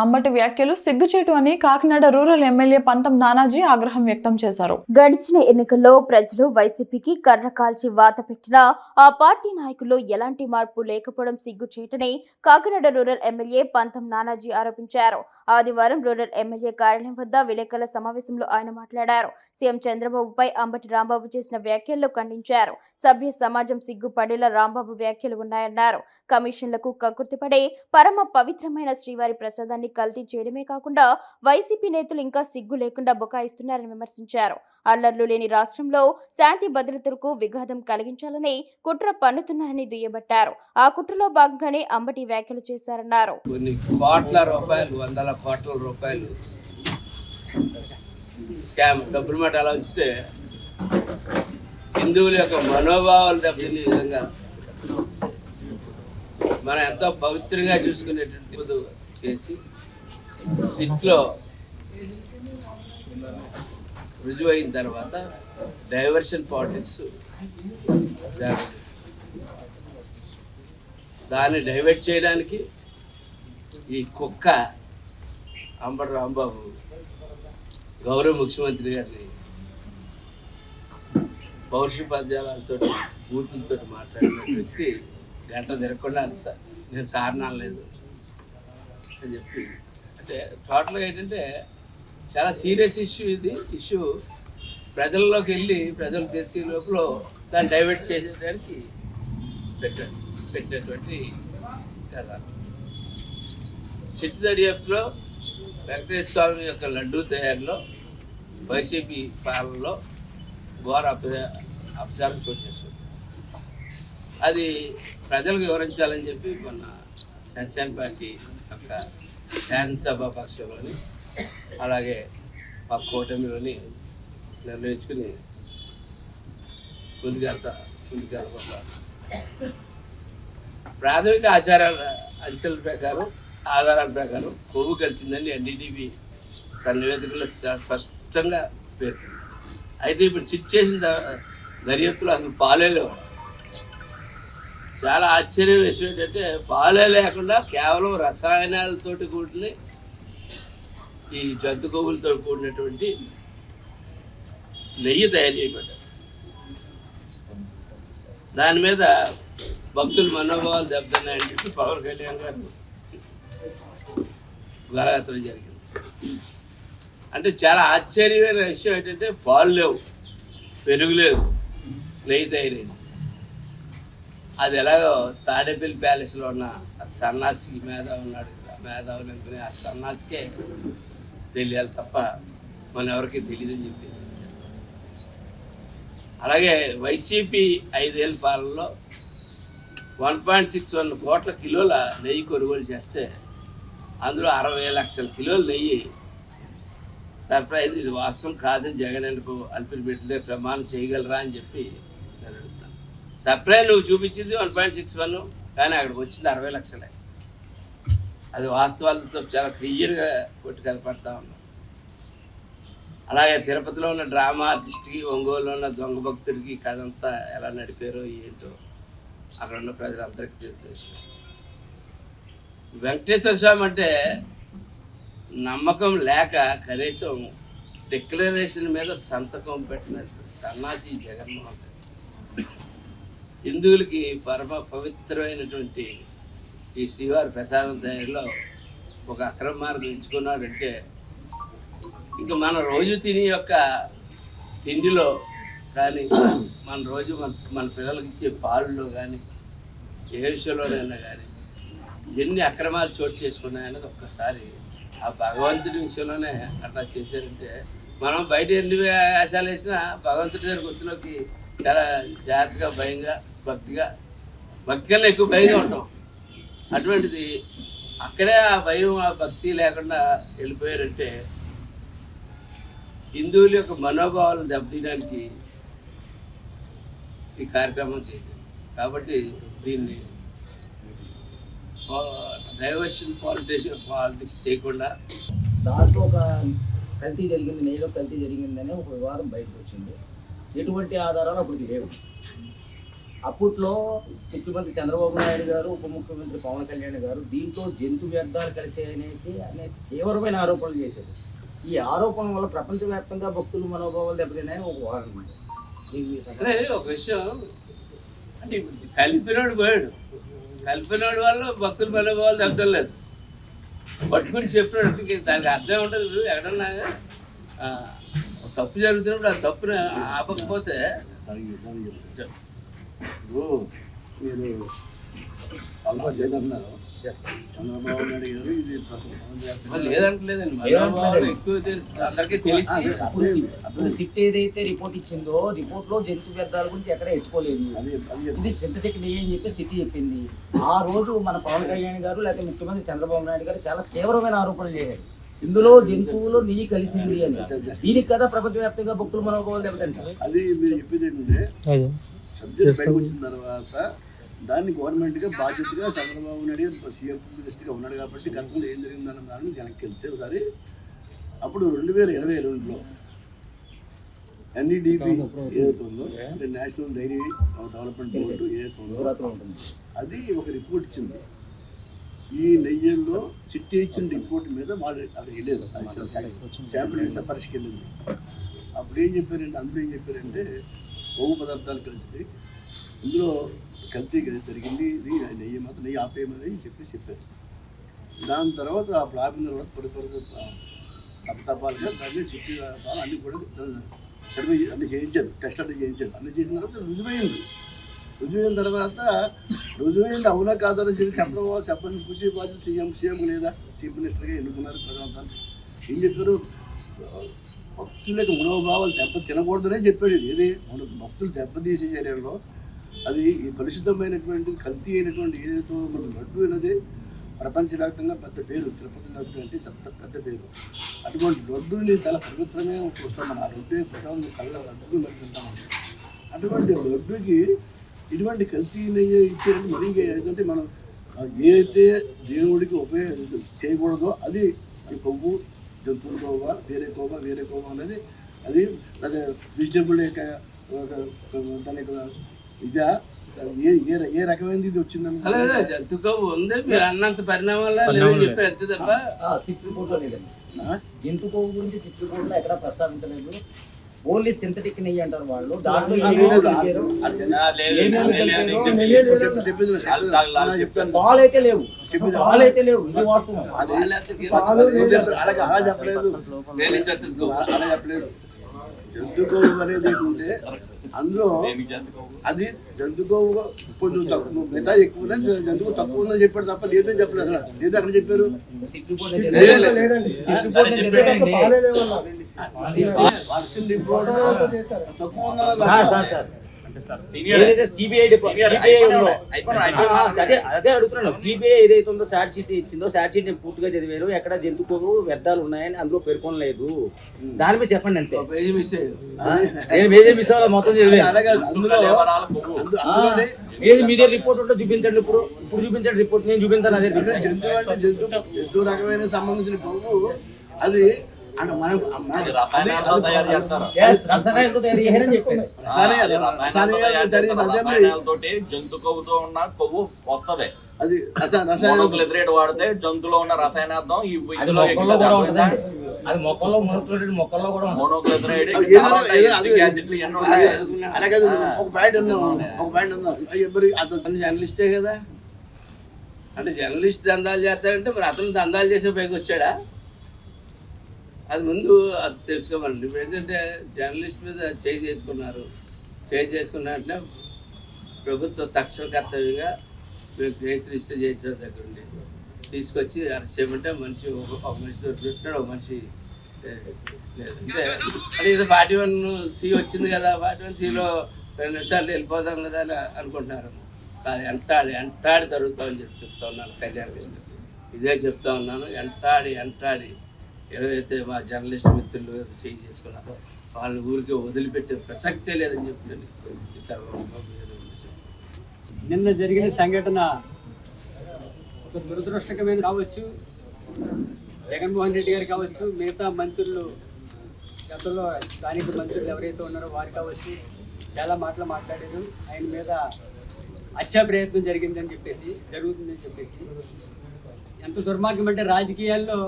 Ambati వ్యాఖ్యలు సిగ్గుచేటు అని కాకినాడ రూరల్ ఎమ్మెల్యే పంతం నానాజీ ఆగ్రహం వ్యక్తం చేశారు. గడిచిన ఎన్నికల్లో ప్రజలు వైసీపీకి కర్ర కాల్చి వాత పెట్టినా ఆ పార్టీ నాయకుల్లో ఎలాంటి మార్పు లేకపోవడం సిగ్గుచేటని కాకినాడ రూరల్ ఎమ్మెల్యే పంతం నానాజీ ఆరోపించారు. ఆదివారం రూరల్ ఎమ్మెల్యే కార్యాలయం వద్ద విలేకరుల సమావేశంలో ఆయన మాట్లాడారు. సీఎం చంద్రబాబుపై అంబటి రాంబాబు చేసిన వ్యాఖ్యల్లో ఖండించారు. సభ్య సమాజం సిగ్గుపడేలా రాంబాబు వ్యాఖ్యలు ఉన్నాయన్నారు. కమిషన్లకు కకృతిపడే పరమ పవిత్రమైన శ్రీవారి ప్రసాదాన్ని కల్తీ చేయడమే కాకుండా వైసీపీ నేతలు ఇంకా సిగ్గు లేకుండా బుకాయిస్తున్నారని విమర్శించారు. అల్లర్లు లేని రాష్ట్రంలో శాంతి భద్రతలకు విఘాతం కలిగించాలని కుట్ర పన్నుతున్నారని దుయ్యబట్టారు. ఆ కుట్రలో భాగంగానే అంబటి వ్యాఖ్యలు చేశారన్నారు. కొన్ని కోట్ల రూపాయలు వందల కోట్ల రూపాయలు స్కామ్ డబ్బులు మాట అలా హిందువుల యొక్క మనోభావాలు దెబ్బతినే విధంగా మనం ఎంతో పవిత్రంగా చూసుకునేటువంటి చేసి సిట్లో రుజువు అయిన తర్వాత డైవర్షన్ పాలిటిక్స్ దాన్ని డైవర్ట్ చేయడానికి ఈ కుక్క అంబటి రాంబాబు గౌరవ ముఖ్యమంత్రి గారిని పౌరుష పద్యాలతో బూతులతో మాట్లాడిన వ్యక్తి గంట తిరగకుండా సార్ నేను సారణాలు లేదు అని చెప్పి అంటే టోటల్గా ఏంటంటే చాలా సీరియస్ ఇష్యూ ఇది. ఇష్యూ ప్రజల్లోకి వెళ్ళి ప్రజలు తెలిసే లోపల దాన్ని డైవర్ట్ చేసేదానికి పెట్టారు. పెట్టినటువంటి కథ. సిట్ దర్యాప్తులో వెంకటేశ్వర స్వామి యొక్క లడ్డూ తయారీలో వైసీపీ పాలనలో ఘోర అప అపచారం చోటు అది ప్రజలకు వివరించాలని చెప్పి మొన్న జనసేన పార్టీ యొక్క శాసనసభ పక్షంలోని అలాగే మా కూటమిలోని నిర్ణయించుకుని ముందుకెళ్తా ముందుకెళ్ళకుండా ప్రాథమిక ఆచారాల అంచెల ప్రకారం ఆధారాల ప్రకారం కొవ్వు కలిసిందని ఎన్డీటీవీ తన నివేదికలో చాలా స్పష్టంగా పేర్కొంది అయితే ఇప్పుడు సిట్ చేసిన దర్యాప్తులో అసలు పాలే చాలా ఆశ్చర్యం విషయం ఏంటంటే పాలే లేకుండా కేవలం రసాయనాలతోటి కూడిన ఈ జంతు కొవ్వులతో కూడినటువంటి నెయ్యి తయారు చేయబడ్డారు. దాని మీద భక్తుల మనోభావాలు దెబ్బతున్నాయని చెప్పి పవన్ కళ్యాణ్ గారు గలయాత్ర జరిగింది. అంటే చాలా ఆశ్చర్యమైన విషయం ఏంటంటే పాలు లేవు పెరుగు లేదు నెయ్యి తయారైంది. అది ఎలాగో తాడేపల్లి ప్యాలెస్లో ఉన్న ఆ సన్నాసి మేధావి ఉన్నాడు మేధావులు అనుకునే ఆ సన్నాసికే తెలియాలి తప్ప మన ఎవరికి తెలియదని చెప్పి అలాగే వైసీపీ ఐదేళ్ళ పాలనలో వన్ పాయింట్ సిక్స్ వన్ కోట్ల కిలోల నెయ్యి కొనుగోలు చేస్తే అందులో అరవై లక్షల కిలోల నెయ్యి సర్ప్రైజ్. ఇది వాస్తవం కాదని జగన్ ఎందుకు అల్పిరి బిడ్డలే ప్రమాణం చేయగలరా అని చెప్పి సప్లై నువ్వు చూపించింది వన్ పాయింట్ సిక్స్ వన్ కానీ అక్కడికి వచ్చింది అరవై లక్షలే. అది వాస్తవాలతో చాలా క్లియర్గా కొట్టి కనపడతా ఉన్నాం అలాగే తిరుపతిలో ఉన్న డ్రామా ఆర్టిస్ట్కి ఒంగోలులో ఉన్న దొంగ భక్తుడికి కథ అంతా ఎలా నడిపారో ఏంటో అక్కడ ఉన్న ప్రజలందరికీ తెలిసిన విషయం. వెంకటేశ్వర స్వామి అంటే నమ్మకం లేక కనీసం డిక్లరేషన్ మీద సంతకం పెట్టినటువంటి సన్నాసి జగన్మోహన్ హిందువులకి పరమ పవిత్రమైనటువంటి ఈ శ్రీవారి ప్రసాదం తయారీలో ఒక అక్రమ మార్గం ఎంచుకున్నాడంటే ఇంకా మన రోజు తిని యొక్క తిండిలో కానీ మన రోజు మన మన పిల్లలకి ఇచ్చే పాలలో కానీ ఏ విషయంలోనైనా కానీ ఎన్ని అక్రమాలు చోటు చేసుకున్నాయన్నది ఒక్కసారి ఆ భగవంతుడి విషయంలోనే అట్లా చేశారంటే మనం బయట ఎన్ని వేషాలు వేసినా భగవంతుడి దగ్గర గుర్తులోకి చాలా జాగ్రత్తగా భయంగా భక్తిగా భక్తి కన్నా ఎక్కువ భయంగా ఉంటాం. అటువంటిది అక్కడే ఆ భయం ఆ భక్తి లేకుండా వెళ్ళిపోయారంటే హిందువుల యొక్క మనోభావాలను దెబ్బతీయడానికి ఈ కార్యక్రమం చేయాలి కాబట్టి దీన్ని డైవర్షన్ పాలిటిక్స్ పాలిటిక్స్ చేయకుండా దాంట్లో ఒక కల్తీ జరిగింది నేను కల్తీ జరిగిందని ఒక వివాదం బయటకు వచ్చింది ఎటువంటి ఆధారాలు అప్పుడు లేవు. అప్పట్లో ముఖ్యమంత్రి చంద్రబాబు నాయుడు గారు ఉప ముఖ్యమంత్రి పవన్ కళ్యాణ్ గారు దీంతో జంతు వ్యర్థాలు కలిసే అనేది అనే తీవ్రమైన ఆరోపణలు చేశారు. ఈ ఆరోపణ వల్ల ప్రపంచవ్యాప్తంగా భక్తుల మనోభావాలు దెబ్బతిన్నాయని ఒక వాదన మాట. ఒక విషయం. అంటే ఇప్పుడు కలిపినోడు పోయాడు. కలిపినాడు వల్ల భక్తుల మనోభావాలు దెబ్బతలేదు పట్టుకుని చెప్పినాడు. దానికి అర్థం ఉంటుంది ఎక్కడన్నా తప్పు జరుగుతున్నప్పుడు ఆ తప్పుని ఆపకపోతే. ఇప్పుడు చంద్రబాబు నాయుడు గారు ఇది లేదంటలేదండి. ఎక్కువ అందరికీ తెలిసి అప్పుడు సిట్- ఏదైతే రిపోర్ట్ ఇచ్చిందో రిపోర్ట్లో జంతు వ్యర్థాల గురించి ఎక్కడ ఎత్తుకోలేదు. అది అది ఇది సింథటిక్ నెయ్యి అని చెప్పి సిటీ చెప్పింది. ఆ రోజు మన పవన్ కళ్యాణ్ గారు లేకపోతే ముఖ్యమంత్రి చంద్రబాబు నాయుడు గారు చాలా తీవ్రమైన ఆరోపణలు చేశారు. ఇందులో జంతువులు నెయ్యి కలిసింది అని. దీనికి కదా ప్రపంచవ్యాప్తంగా భక్తుల మనోభావాలు దెబ్బతింటారు. అది మీరు చెప్పేది ఏంటంటే సబ్జెక్ట్ పైకి వచ్చిన తర్వాత దాన్ని గవర్నమెంట్గా బాధ్యతగా చంద్రబాబు నాయుడు గారు సీఎం మినిస్టర్గా ఉన్నాడు కాబట్టి గతంలో ఏం జరిగిందన్న దాన్ని వెనక్కి వెళ్తే ఒకసారి అప్పుడు రెండు వేల ఇరవై రెండులో ఎన్ఈడిపి ఏదైతే ఉందో నేషనల్ డైరీ డెవలప్మెంట్ బోర్డు ఏదైతే ఉందో అది ఒక రిపోర్ట్ ఇచ్చింది. ఈ నెయ్యిలో చిట్టి ఇచ్చిన రిపోర్ట్ మీద వాళ్ళు అక్కడ వెళ్ళారు శాంపిల్ పరీక్షకి వెళ్ళింది అప్పుడు ఏం చెప్పారంటే అందులో ఏం చెప్పారంటే కొవ్వు పదార్థాలు కలిసి ఇందులో కల్తీ కదా జరిగింది ఇది నెయ్యి మాత్రం నెయ్యి ఆపేయమని చెప్పి చెప్పారు. దాని తర్వాత అప్పుడు ఆపిన తర్వాత పొడి పొడి తప్పతప్పాలుగా దాన్ని చిట్టి అన్ని కూడా సర్వే అన్ని చేయించారు టెస్ట్ అన్ని చేయించారు. అన్ని చేసిన తర్వాత రుజువైంది రుజువైన తర్వాత రుజువైంది అవునా కాదని చెప్పి చెప్పడం చెప్పని కృషి బాధ్యత సీఎం సీఎం లేదా చీఫ్ మినిస్టర్గా ఎన్నుకున్నారు ప్రధాన ఏం చెప్పారు? భక్తులకు మనోభావాలు దెబ్బ తినకూడదనే చెప్పాడు ఇది. మన భక్తులు దెబ్బతీసే చర్యల్లో అది ఈ కలుషితమైనటువంటి కల్తీ అయినటువంటి ఏదైతే మన లడ్డు అనేది ప్రపంచవ్యాప్తంగా పెద్ద పేరు. తిరుపతి లడ్డు అంటే చెత్త పెద్ద పేరు. అటువంటి లడ్డుని చాలా పవిత్రమే చూస్తాం మనం ఆ లడ్డు ప్రధాన కళ్ళ లడ్డు తింటాం అటువంటి లడ్డుకి ఇటువంటి కల్తీ నెయ్యి ఇచ్చేది మరి ఇంకా ఏంటంటే మనం ఏదైతే దేవుడికి ఉపయోగ చేయకూడదో అది ఈ కొవ్వు జంతువుల కోవ వేరే కోవ వేరే కోవ అనేది అది అదే వెజిటబుల్ యొక్క దాని యొక్క ఇదా ఏ ఏ ఏ రకమైనది ఇది వచ్చిందని అలాగే జంతు కొవ్వు ఉంది మీరు అన్నంత పరిణామాలు చెప్పి అంతే తప్ప. సిట్ రిపోర్ట్లో లేదండి ఆ? జంతు కొవ్వు గురించి లో ఎక్కడ ప్రస్తావించలేదు. ఓన్లీ సింథటిక్ నెయ్యి అంటారు వాళ్ళు. పాలు అయితే లేవు. పాలు అయితే లేవు. ఇది వాస్తవం. కొవ్వు అనేది ఏంటంటే అందులో అది జంతు కొవ్వు కొంచెం తక్కువ మిగతా ఎక్కువ జంతువు తక్కువ ఉందని చెప్పాడు తప్ప లేదని చెప్పలేదు అసలు. లేదు అక్కడ చెప్పారు? తక్కువ సార్. ఏదైతే సిబిఐ అదే అదే అడుగుతున్నాను. సిబిఐ ఏదైతే ఉందో షార్ట్ షీట్ ఇచ్చిందో షార్ట్ షీట్ నేను పూర్తిగా చదివాను. ఎక్కడ జంతు కొవ్వు వ్యర్థాలు ఉన్నాయని అందులో పేర్కొనలేదు. దాని మీద చెప్పండి అంతే. నేను మేజర్ మిస్ అవ్వాలి? మొత్తం చదివాను. ఏది మీ దగ్గర రిపోర్ట్ ఉంటే చూపించండి ఇప్పుడు. ఇప్పుడు చూపించండి రిపోర్ట్ నేను చూపించాను అదే జంతువు రకమైన సంబంధించిన అది అంటే మనకు రసాయనాలు జంతు కొవ్వుతో ఉన్న కొవ్వు వస్తది. అది రస- రసాయన మోనోక్లిసరేట్ వాడితే జంతులో ఉన్న రసాయనార్థం ఇందులో అది మొక్కల్లో మునుకులు మొక్కల్లో కూడా అది ఒక బ్యాండ్ ఉందాం ఒక బ్యాండ్ అతను జర్నలిస్టే కదా. అంటే జర్నలిస్ట్ దందాలు చేస్తాడంటే మరి అతను దందాలు చేసే పైకి వచ్చాడా? అది ముందు అది తెలుసుకోవాలండి ఇప్పుడు ఏంటంటే జర్నలిస్ట్ మీద చేయి చేసుకున్నారు. చేయి చేసుకున్నట్టే ప్రభుత్వం ప్రభుత్వ తక్షణ కర్తవ్యంగా మేము కేసు రిజిస్టర్ చేసే దగ్గర ఉండి తీసుకొచ్చి అరెస్ట్ చేయమంటే మనిషి ఒక మనిషి దొరికినాడు ఒక మనిషి లేదంటే అంటే ఇది ఫార్టీ వన్ సి వచ్చింది కదా ఫార్టీ వన్ సిలో రెండు నిమిషాలు వెళ్ళిపోదాం కదా అని అనుకుంటున్నారు. కాదు ఎంటాడి ఎంటాడి జరుగుతామని చెప్పి చెప్తా ఉన్నాను కళ్యాణ కృష్ణ. ఇదే చెప్తా ఉన్నాను ఎంటాడి ఎంటాడి ఎవరైతే మా జర్నలిస్ట్ మిత్రులు చేయి చేసుకున్నారో వాళ్ళు ఊరికే వదిలిపెట్టే ప్రసక్తే లేదని చెప్తుంది. నిన్న జరిగిన సంఘటన ఒక దురదృష్టకమైన కావచ్చు జగన్మోహన్ రెడ్డి గారు కావచ్చు మిగతా మంత్రులు గతంలో స్థానిక మంత్రులు ఎవరైతే ఉన్నారో వారు కావచ్చు చాలా మాటలు మాట్లాడారు. ఆయన మీద హత్యా ప్రయత్నం జరిగిందని చెప్పేసి జరుగుతుందని చెప్పేసి. ఎంత దుర్మార్గం అంటే రాజకీయాల్లో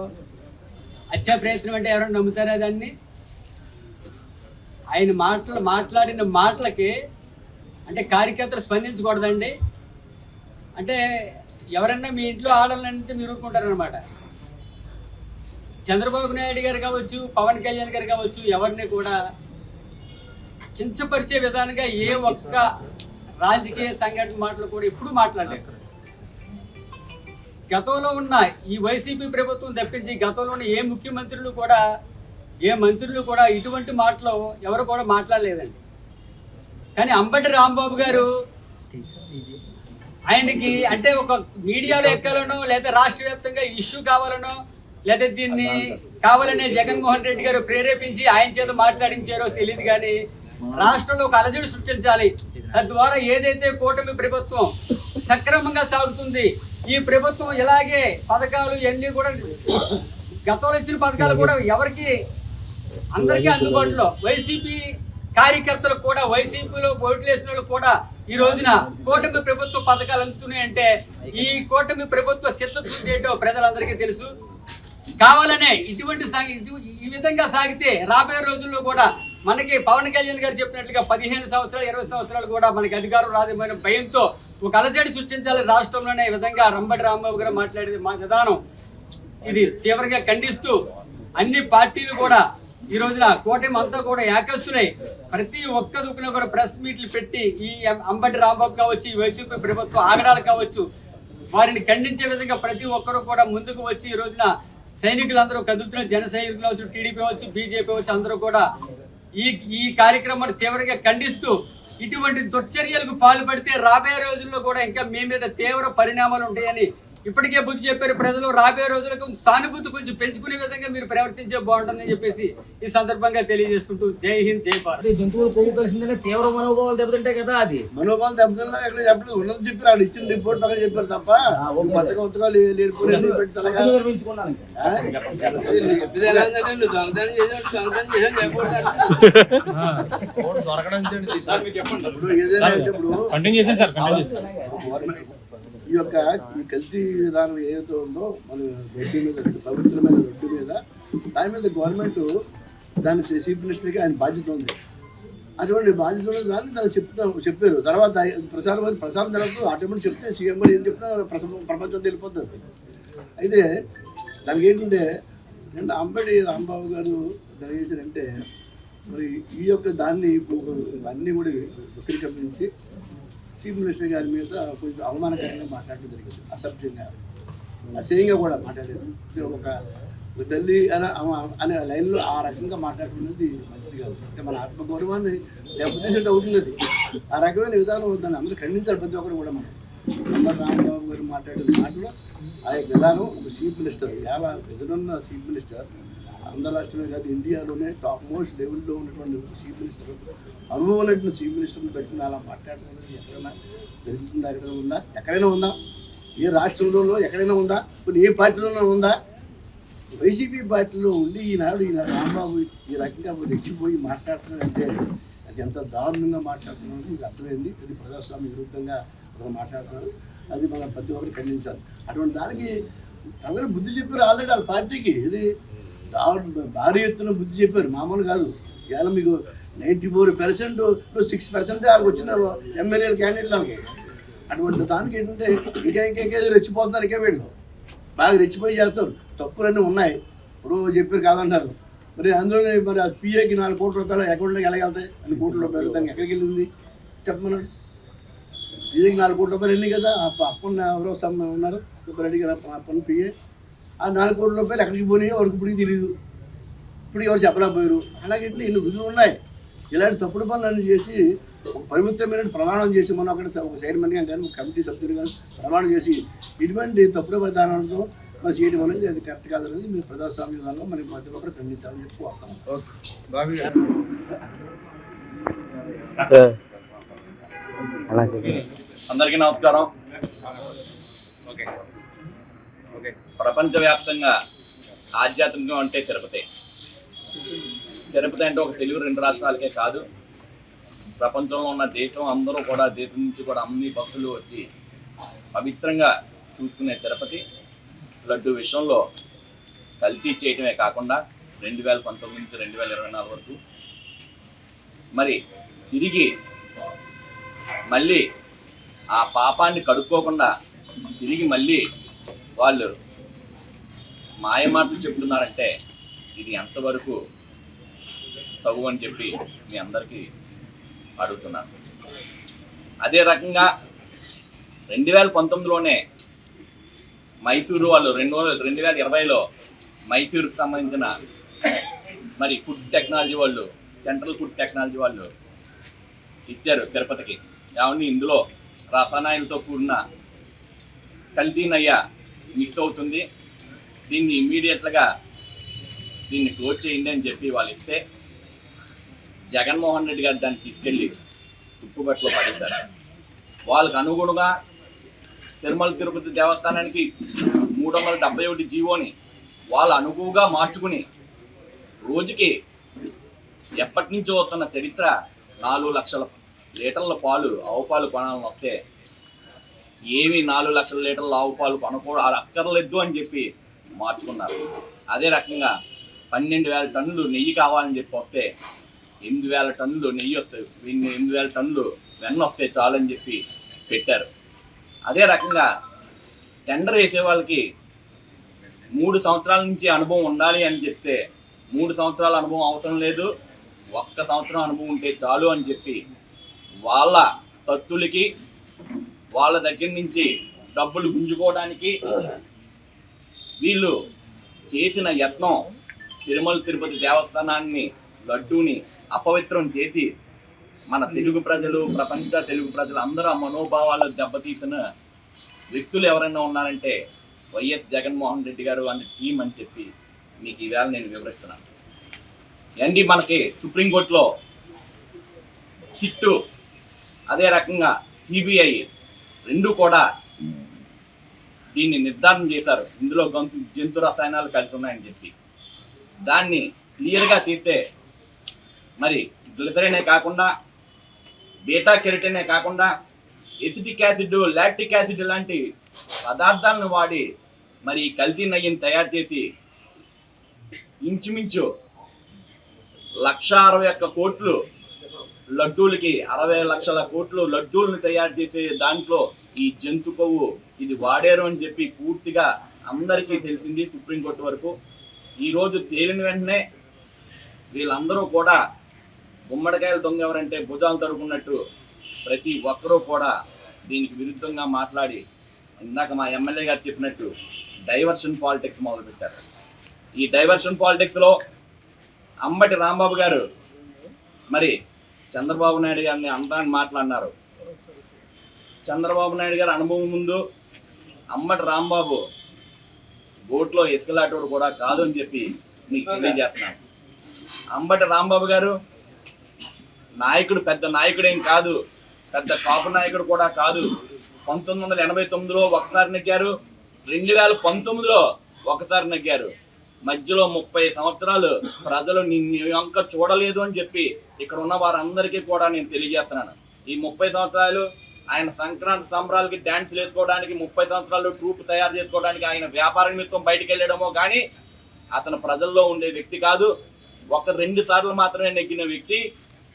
అచ్చా ప్రయత్నం అంటే ఎవరైనా నమ్ముతారా దాన్ని? ఆయన మాటలు మాట్లాడిన మాటలకి అంటే కార్యకర్తలు స్పందించకూడదండి. అంటే ఎవరన్నా మీ ఇంట్లో ఆడాలంటే మీరు ఊరుకుంటారనమాట చంద్రబాబు నాయుడు గారు కావచ్చు పవన్ కళ్యాణ్ గారు కావచ్చు ఎవరిని కూడా కించపరిచే విధానంగా ఏ ఒక్క రాజకీయ సంఘటన మాటలు కూడా ఎప్పుడూ మాట్లాడలేదు. గతంలో ఉన్న ఈ వైసీపీ ప్రభుత్వం తప్పించి గతంలో ఉన్న ఏ ముఖ్యమంత్రులు కూడా ఏ మంత్రులు కూడా ఇటువంటి మాటలు ఎవరు కూడా మాట్లాడలేదండి. కానీ అంబటి రాంబాబు గారు ఆయనకి అంటే ఒక మీడియాలో ఎక్కాలనో లేదా రాష్ట్ర వ్యాప్తంగా ఇష్యూ కావాలనో లేదా దీన్ని కావాలనే జగన్మోహన్ రెడ్డి గారు ప్రేరేపించి ఆయన చేత మాట్లాడించారో తెలియదు కానీ రాష్ట్రంలో ఒక అలజడి సృష్టించాలి. తద్వారా ఏదైతే కూటమి ప్రభుత్వం సక్రమంగా సాగుతుంది ఈ ప్రభుత్వం ఇలాగే పథకాలు ఇవన్నీ కూడా గతంలో ఇచ్చిన పథకాలు కూడా ఎవరికి అందరికీ అందుబాటులో. వైసీపీ కార్యకర్తలకు కూడా వైసీపీలో ఓట్లు వేసిన వాళ్ళకు కూడా ఈ రోజున కూటమి ప్రభుత్వ పథకాలు అందుతున్నాయంటే ఈ కూటమి ప్రభుత్వ సిద్ధశుద్ధి ఏంటో ప్రజలందరికీ తెలుసు. కావాలనే ఇటువంటి ఈ విధంగా సాగితే రాబోయే రోజుల్లో కూడా మనకి పవన్ కళ్యాణ్ గారు చెప్పినట్లుగా పదిహేను సంవత్సరాలు ఇరవై సంవత్సరాలు కూడా మనకి అధికారం రాదేమైన భయంతో ఒక అలజడి సృష్టించాలి రాష్ట్రంలోనే విధంగా రంబడి రాంబాబు గారు మాట్లాడేది మా విధానం. ఇది తీవ్రంగా ఖండిస్తూ అన్ని పార్టీలు కూడా ఈ రోజున కూటమి అంతా కూడా ఏకస్తులై ప్రతి ఒక్క దుక్కున కూడా ప్రెస్ మీట్లు పెట్టి ఈ అంబటి రాంబాబు కావచ్చు ఈ వైసీపీ ప్రభుత్వ ఆగడాలు కావచ్చు వారిని ఖండించే విధంగా ప్రతి ఒక్కరూ కూడా ముందుకు వచ్చి ఈ రోజున సైనికులందరూ కదులుతున్న జన సైనికులు అవచ్చు టీడీపీ అవచ్చు బీజేపీ అవచ్చు అందరూ కూడా ఈ ఈ కార్యక్రమాన్ని తీవ్రంగా ఖండిస్తూ ఇటువంటి దుర్చర్యలకు పాల్పడితే రాబోయే రోజుల్లో కూడా ఇంకా మీ మీద తీవ్ర పరిణామాలు ఉంటాయని ఇప్పటికే బుద్ధి చెప్పారు ప్రజలు రాబోయే రోజులకు సానుభూతి కొంచెం పెంచుకునే విధంగా మీరు ప్రవర్తించే బాగుంటుందని చెప్పేసి ఈ సందర్భంగా తెలియజేసుకుంటూ జై హింద్ జై భారత్. అది జంతువులు కొవ్వు కలిసిందనే తీవ్ర మనోభావాలు దెబ్బతింటాయి కదా అది. మనోభావం దెబ్బతిన్నా ఎక్కడ చెప్పలేదు. ఉన్నది చెప్పారు వాళ్ళు ఇచ్చిన రిపోర్ట్ పక్కన చెప్పారు తప్ప కొత్తగా ఇప్పుడు ఏదైనా ఇప్పుడు ఈ యొక్క ఈ కల్తీ విధానం ఏదైతే ఉందో మన రొడ్డు మీద పవిత్రమైన రొడ్డు మీద దాని మీద గవర్నమెంట్ దాని చీఫ్ మినిస్టర్కి ఆయన బాధ్యత ఉంది. అటువంటి బాధ్యత ఉన్న దాన్ని దాన్ని చెప్తా చెప్పారు. తర్వాత ప్రచారం ప్రసారం ప్రచారం ఆటోమేటిక్ చెప్తే సీఎం గారు ఏం చెప్పినా ప్రపంచం ప్రపంచం అయితే దానికి ఏంటంటే నేను అంబడి రాంబాబు గారు దాని చేశారంటే మరి ఈ యొక్క దాన్ని అన్నీ కూడా వక్రీకరించి చీఫ్ మినిస్టర్ గారి మీద కొంచెం అవమానకరంగా మాట్లాడడం జరిగింది. అసభ్యంగా. అసహ్యంగా కూడా మాట్లాడారు. ఒక తల్లి అనే అనే లైన్లో ఆ రకంగా మాట్లాడుతున్నది మంచిది కాదు. అంటే మన ఆత్మగౌరవాన్ని దెబ్బతీసినట్టు అవుతున్నది. ఆ రకమైన విధానం దాన్ని అందరూ ఖండించాలి ప్రతి ఒక్కరు కూడా మనం. నంబర్ రామబాబు గారు మాట్లాడిన మాటలో ఆ యొక్క విధానం ఒక చీఫ్ మినిస్టర్ ఎలా ఎదురున్న చీఫ్ మినిస్టర్ ఆంధ్ర రాష్ట్రమే కాదు ఇండియాలోనే టాప్ మోస్ట్ లెవెల్లో ఉన్నటువంటి చీఫ్ మినిస్టర్. అనుభవం ఉన్నటువంటి చీఫ్ మినిస్టర్ని పెట్టుకుని అలా మాట్లాడుతున్నది ఎక్కడైనా జరుగుతుందా ఎక్కడైనా ఉందా? ఎక్కడైనా ఉందా? ఏ రాష్ట్రంలోనో ఎక్కడైనా ఉందా? ఇప్పుడు ఏ పార్టీలోనో ఉందా? వైసీపీ పార్టీలో ఉండి ఈనాడు ఈయన రాంబాబు ఈ రకంగా రెచ్చిపోయి మాట్లాడుతున్నాడంటే అది ఎంత దారుణంగా మాట్లాడుతున్నాడు మీకు అర్థమైంది. ప్రతి ప్రజాస్వామ్య విరుద్ధంగా అతను మాట్లాడుతున్నాడు. అది మనం ప్రతి ఒక్కరు ఖండించాలి. అటువంటి దానికి అందరూ బుద్ధి చెప్పారు ఆల్రెడీ వాళ్ళ పార్టీకి. ఇది భారీ ఎత్తున బుద్ధి చెప్పారు. మామూలు కాదు. ఇవాళ మీకు ninety four percent six percent వాళ్ళకి వచ్చిన ఎమ్మెల్యేలు క్యాండిడేట్లకి అటువంటి దానికి ఏంటంటే ఇంకా ఇంకా ఇంకా రెచ్చిపోతున్నారు ఇంకా వీళ్ళు. బాగా రెచ్చిపోయి చేస్తారు. తప్పులన్నీ ఉన్నాయి. ఇప్పుడు చెప్పారు కాదంటారు. మరి అందులోనే మరి ఆ పిఏకి నాలుగు కోట్ల రూపాయలు అకౌంట్లోకి వెళ్ళగలుగుతాయి అని కోట్ల రూపాయలు దానికి ఎక్కడికి వెళ్ళింది? చెప్పమన్నాడు పిఏకి నాలుగు కోట్ల రూపాయలు ఎన్ని కదా? ఆ అప్పన్న ఎవరో సమ్ ఉన్నారు. సుబ్బారెడ్డి గారు అప్పన్న పిఏ. ఆ నాలుగు కోట్ల రూపాయలు ఎక్కడికి పోయినాయో ఎవరికి ఇప్పుడు తెలియదు ఇప్పుడు ఎవరు చెప్పలేకపోయారు. అలాగే ఇట్లా ఇన్ని రుజువులు ఉన్నాయి. ఇలాంటి తప్పుడు పనులన్నీ చేసి ఒక పవిత్రమైన ప్రమాణం చేసి మనం అక్కడ ఒక చైర్మన్గా కానీ ఒక కమిటీ సభ్యులు కానీ ప్రమాణం చేసి ఇటువంటి తప్పుడు విధానాలతో మనం చేయడం అనేది అది కరెక్ట్ కాదనేది మీరు ప్రజాస్వామ్య విధానంలో మరి ప్రతి ఒక్కరు ఖండించాలని చెప్పి కోరుతాం అందరికీ నమస్కారం. ఓకే. ప్రపంచవ్యాప్తంగా ఆధ్యాత్మికం అంటే తిరుపతి. తిరుపతి అంటే ఒక తెలుగు రెండు రాష్ట్రాలకే కాదు. ప్రపంచంలో ఉన్న దేశం అందరూ కూడా దేశం నుంచి కూడా అన్ని భక్తులు వచ్చి పవిత్రంగా చూసుకునే తిరుపతి. లడ్డు విషయంలో కల్తీ చేయటమే కాకుండా రెండు వేల పంతొమ్మిది నుంచి రెండు వేల ఇరవై నాలుగు వరకు. మరి తిరిగి మళ్ళీ ఆ పాపాన్ని కడుక్కోకుండా తిరిగి మళ్ళీ వాళ్ళు మాయమాటలు చెప్తున్నారంటే ఇది ఎంతవరకు తగు అని చెప్పి మీ అందరికీ అడుగుతున్నాను అదే రకంగా రెండు వేల పంతొమ్మిదిలోనే మైసూరు వాళ్ళు రెండు రెండు వేల ఇరవైలో మైసూరుకు సంబంధించిన మరి ఫుడ్ టెక్నాలజీ వాళ్ళు సెంట్రల్ ఫుడ్ టెక్నాలజీ వాళ్ళు ఇచ్చారు తిరుపతికి. ఏమని ఇందులో రసాయనాలతో కూడిన కల్తీ నయ్య మిక్స్ అవుతుంది. దీన్ని ఇమీడియట్గా దీన్ని క్లోజ్ చేయండి అని చెప్పి వాళ్ళు ఇస్తే జగన్మోహన్ రెడ్డి గారు దాన్ని తీసుకెళ్ళి తుప్పుబట్లో పడేశారు. వాళ్ళకు అనుగుణంగా తిరుమల తిరుపతి దేవస్థానానికి మూడు వందల డెబ్బై ఒకటి జీవోని వాళ్ళు అనుకువగా మార్చుకుని రోజుకి ఎప్పటి నుంచో వస్తున్న చరిత్ర నాలుగు లక్షల లీటర్ల పాలు ఆవు పాలు కొనాలని వస్తే ఏమి నాలుగు లక్షల లీటర్ల ఆవు పాలు కొనకూడదు అక్కర్లేదు అని చెప్పి మార్చుకున్నారు. అదే రకంగా పన్నెండు వేల టన్నులు నెయ్యి కావాలని చెప్పి వస్తే ఎనిమిది వేల టన్నులు నెయ్యి వస్తాయి. ఎనిమిది వేల టన్నులు వెన్న వస్తే చాలని చెప్పి పెట్టారు. అదే రకంగా టెండర్ వేసే వాళ్ళకి మూడు సంవత్సరాల నుంచి అనుభవం ఉండాలి అని చెప్తే మూడు సంవత్సరాల అనుభవం అవసరం లేదు. ఒక్క సంవత్సరం అనుభవం ఉంటే చాలు అని చెప్పి వాళ్ళ తత్తులకి వాళ్ళ దగ్గర నుంచి డబ్బులు గుంజుకోవడానికి వీళ్ళు చేసిన యత్నం తిరుమల తిరుపతి దేవస్థానాన్ని లడ్డూని అపవిత్రం చేసి మన తెలుగు ప్రజలు ప్రపంచ తెలుగు ప్రజలు అందరూ ఆ మనోభావాలు దెబ్బతీసిన వ్యక్తులు ఎవరైనా ఉన్నారంటే వైఎస్ జగన్మోహన్ రెడ్డి గారు అనే టీం అని చెప్పి మీకు ఈవేళ నేను వివరిస్తున్నాను. ఏంటి మనకి సుప్రీంకోర్టులో సిట్టు అదే రకంగా సిబిఐ రెండు కూడా దీన్ని నిర్ధారణ చేశారు. ఇందులో గంతు జంతు రసాయనాలు కలిసి ఉన్నాయని చెప్పి. దాన్ని క్లియర్గా తీస్తే మరి గ్లిసరినే కాకుండా బీటా కెరటినే కాకుండా ఎసిటిక్ యాసిడ్ లాక్టిక్ యాసిడ్ లాంటి పదార్థాలను వాడి మరి కల్తీ నయ్యని తయారు చేసి ఇంచుమించు లక్ష అరవై ఒక్క కోట్లు లడ్డూలకి అరవై లక్షల కోట్లు లడ్డూలను తయారు చేసే దాంట్లో ఈ జంతు కొవ్వు ఇది వాడారు అని చెప్పి పూర్తిగా అందరికీ తెలిసింది సుప్రీంకోర్టు వరకు. ఈరోజు తేలిన వెంటనే వీళ్ళందరూ కూడా గుమ్మడికాయలు దొంగ ఎవరంటే భుజాలు తడుకున్నట్టు ప్రతి ఒక్కరూ కూడా దీనికి విరుద్ధంగా మాట్లాడి ఇందాక మా ఎమ్మెల్యే గారు చెప్పినట్టు డైవర్షన్ పాలిటిక్స్ మొదలుపెట్టారు. ఈ డైవర్షన్ పాలిటిక్స్లో అంబటి రాంబాబు గారు మరి చంద్రబాబు నాయుడు గారిని అందాన్ని మాట్లాడినారు. చంద్రబాబు నాయుడు గారి అనుభవం ముందు అమ్మటి రాంబాబు బోట్లో ఇసుకలాటోడు కూడా కాదు అని చెప్పి మీకు తెలియజేస్తున్నాను. అంబటి రాంబాబు గారు నాయకుడు పెద్ద నాయకుడేం కాదు. పెద్ద కాపు నాయకుడు కూడా కాదు. పంతొమ్మిది వందల ఎనభై తొమ్మిదిలో ఒకసారి నెగ్గారు. రెండు వేల పంతొమ్మిదిలో ఒకసారి నెగ్గారు. మధ్యలో ముప్పై సంవత్సరాలు ప్రజలు నిన్ను చూడలేదు అని చెప్పి ఇక్కడ ఉన్న వారందరికీ కూడా నేను తెలియజేస్తున్నాను. ఈ ముప్పై సంవత్సరాలు ఆయన సంక్రాంతి సంబరాలకి డ్యాన్స్ వేసుకోవడానికి ముప్పై సంవత్సరాలు ట్రూప్ తయారు చేసుకోవడానికి ఆయన వ్యాపార నిమిత్తం బయటికి వెళ్ళడమో కానీ అతను ప్రజల్లో ఉండే వ్యక్తి కాదు. ఒక రెండు సార్లు మాత్రమే నెగ్గిన వ్యక్తి.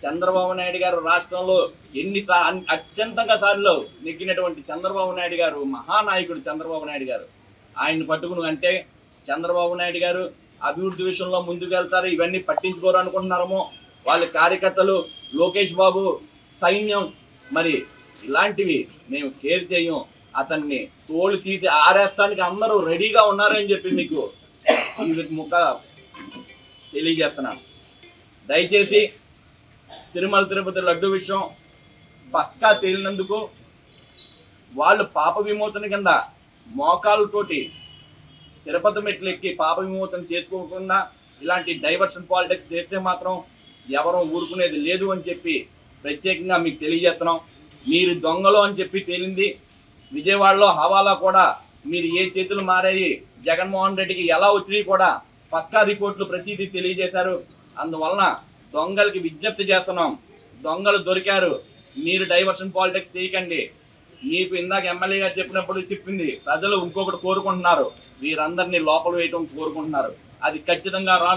చంద్రబాబు నాయుడు గారు రాష్ట్రంలో ఎన్ని సా- అత్యంతంగా సార్లు నెగ్గినటువంటి చంద్రబాబు నాయుడు గారు మహానాయకుడు చంద్రబాబు నాయుడు గారు. ఆయన్ని పట్టుకుని అంటే చంద్రబాబు నాయుడు గారు అభివృద్ధి విషయంలో ముందుకు వెళ్తారు ఇవన్నీ పట్టించుకోరు అనుకుంటున్నారేమో. వాళ్ళ కార్యకర్తలు లోకేష్ బాబు సైన్యం. మరి ఇలాంటివి మేము కేర్ చేయం. అతన్ని తోలు తీసి ఆరేస్తానికి అందరూ రెడీగా ఉన్నారని చెప్పి మీకు ఈ ముఖ తెలియజేస్తున్నాను. దయచేసి తిరుమల తిరుపతి లడ్డు విషయం పక్కా తేలినందుకు వాళ్ళు పాప విమోచన కింద మోకాళ్ళతోటి తిరుపతి మెట్లు ఎక్కి పాప విమోచన చేసుకోకుండా ఇలాంటి డైవర్షన్ పాలిటిక్స్ చేస్తే మాత్రం ఎవరూ ఊరుకునేది లేదు అని చెప్పి ప్రత్యేకంగా మీకు తెలియజేస్తున్నాం. మీరు దొంగలు అని చెప్పి తేలింది. విజయవాడలో హవాలా కూడా మీరు ఏ చేతులు మారాయి? జగన్మోహన్ రెడ్డికి ఎలా వచ్చినాయి కూడా పక్కా రిపోర్ట్లు ప్రతిదీ తెలియజేశారు. అందువలన దొంగలకి విజ్ఞప్తి చేస్తున్నాం. దొంగలు దొరికారు. మీరు డైవర్షన్ పాలిటిక్స్ చేయకండి. మీకు ఇందాక ఎమ్మెల్యే గారు చెప్పినప్పుడు చెప్పింది. ప్రజలు ఇంకొకటి కోరుకుంటున్నారు. వీరందరినీ లోపల వేయటం కోరుకుంటున్నారు. అది ఖచ్చితంగా రా